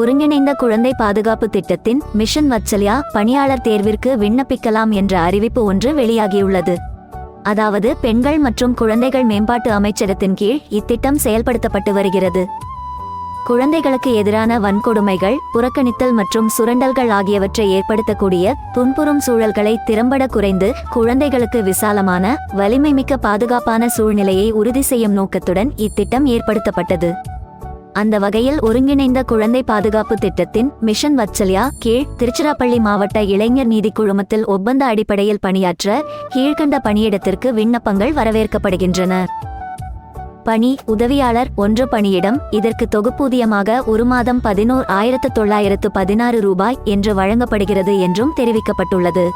ஒருங்கிணைந்த குழந்தை பாதுகாப்பு திட்டத்தின் மிஷன் வச்சல்யா பணியாளர் தேர்விற்கு விண்ணப்பிக்கலாம் என்ற அறிவிப்பு ஒன்று வெளியாகியுள்ளது. அதாவது பெண்கள் மற்றும் குழந்தைகள் மேம்பாட்டு அமைச்சகத்தின் கீழ் இத்திட்டம் செயல்படுத்தப்பட்டு வருகிறது. குழந்தைகளுக்கு எதிரான வன்கொடுமைகள் புறக்கணித்தல் மற்றும் சுரண்டல்கள் ஆகியவற்றை ஏற்படுத்தக்கூடிய துன்புறும் சூழல்களை திறம்பட குறைந்து குழந்தைகளுக்கு விசாலமான வலிமைமிக்க பாதுகாப்பான சூழ்நிலையை உறுதி செய்யும் நோக்கத்துடன் இத்திட்டம் ஏற்படுத்தப்பட்டது. அந்த வகையில் ஒருங்கிணைந்த குழந்தை பாதுகாப்பு திட்டத்தின் மிஷன் வச்சல்யா கீழ் திருச்சிராப்பள்ளி மாவட்ட இளைஞர் நீதி குழுமத்தில் ஒப்பந்த அடிப்படையில் பணியாற்ற கீழ்கண்ட பணியிடத்திற்கு விண்ணப்பங்கள் வரவேற்கப்படுகின்றன. பணி உதவியாளர் ஒன்று பணியிடம் இதற்கு தொகுப்பூதியமாக ஒரு மாதம் பதினோர் ஆயிரத்து தொள்ளாயிரத்து பதினாறு ரூபாய் என்று வழங்கப்படுகிறது என்றும் தெரிவிக்கப்பட்டுள்ளது.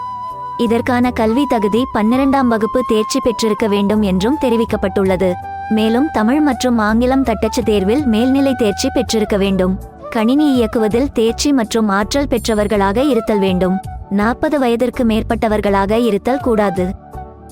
இதற்கான கல்வி தகுதி பன்னிரண்டாம் வகுப்பு தேர்ச்சி பெற்றிருக்க வேண்டும் என்றும் தெரிவிக்கப்பட்டுள்ளது. மேலும் தமிழ் மற்றும் ஆங்கிலம் தட்டச்சு தேர்வில் மேல்நிலை தேர்ச்சி பெற்றிருக்க வேண்டும். கணினி இயக்குவதில் தேர்ச்சி மற்றும் ஆற்றல் பெற்றவர்களாக இருத்தல் வேண்டும். நாற்பது வயதிற்கு மேற்பட்டவர்களாக இருத்தல் கூடாது.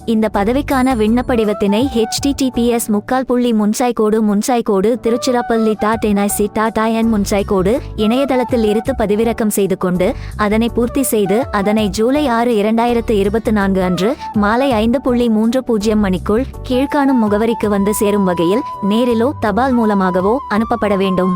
இந்த பதவிக்கான விண்ணப்படிவத்தினை ஹெச்டிடிபிஎஸ் முக்கால் புள்ளி முன்சாய் கோடு முன்சாய் கோடு Tiruchirappalli dot NIC dot IN முன்சாய் கோடு இணையதளத்தில் இருத்து பதிவிறக்கம் செய்து கொண்டு அதனை பூர்த்தி செய்து அதனை ஜூலை ஆறு இரண்டாயிரத்து இருபத்தி நான்கு அன்று மாலை ஐந்து புள்ளி மூன்று பூஜ்ஜியம் மணிக்குள் கீழ்காணும் முகவரிக்கு வந்து சேரும் வகையில் நேரிலோ தபால் மூலமாகவோ அனுப்பப்பட வேண்டும்.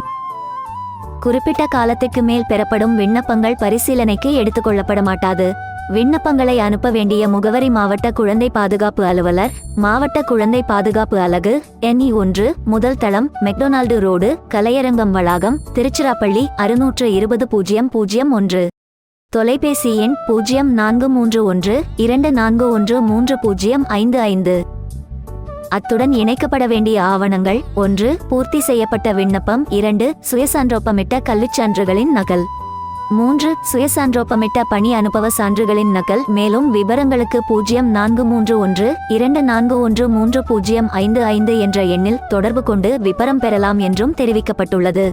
குறிப்பிட்ட காலத்துக்கு மேல் பெறப்படும் விண்ணப்பங்கள் பரிசீலனைக்கு எடுத்துக்கொள்ளப்பட மாட்டாது. விண்ணப்பங்களை அனுப்ப வேண்டிய முகவரி மாவட்ட குழந்தை பாதுகாப்பு அலுவலர் மாவட்ட குழந்தை பாதுகாப்பு அலகு என்இ ஒன்று முதல் தளம் மெக்டொனால்டு ரோடு கலையரங்கம் வளாகம் திருச்சிராப்பள்ளி அறுநூற்று இருபது பூஜ்ஜியம் பூஜ்ஜியம் ஒன்று. தொலைபேசி எண் பூஜ்ஜியம் நான்கு மூன்று ஒன்று இரண்டு நான்கு ஒன்று மூன்று பூஜ்ஜியம் ஐந்து ஐந்து. அத்துடன் இணைக்கப்பட வேண்டிய ஆவணங்கள் ஒன்று பூர்த்தி செய்யப்பட்ட விண்ணப்பம் இரண்டு சுயசான்றொப்பமிட்ட கல்விச் சான்றுகளின் நகல். மூன்று சுயசான்றோப்பமிட்ட பணி அனுபவ சான்றுகளின் நகல் மேலும் விவரங்களுக்கு பூஜ்ஜியம் நான்கு மூன்று ஒன்று இரண்டு நான்கு ஒன்று மூன்று பூஜ்ஜியம் ஐந்து ஐந்து என்ற எண்ணில் தொடர்பு கொண்டு விபரம் பெறலாம் என்றும் தெரிவிக்கப்பட்டுள்ளது.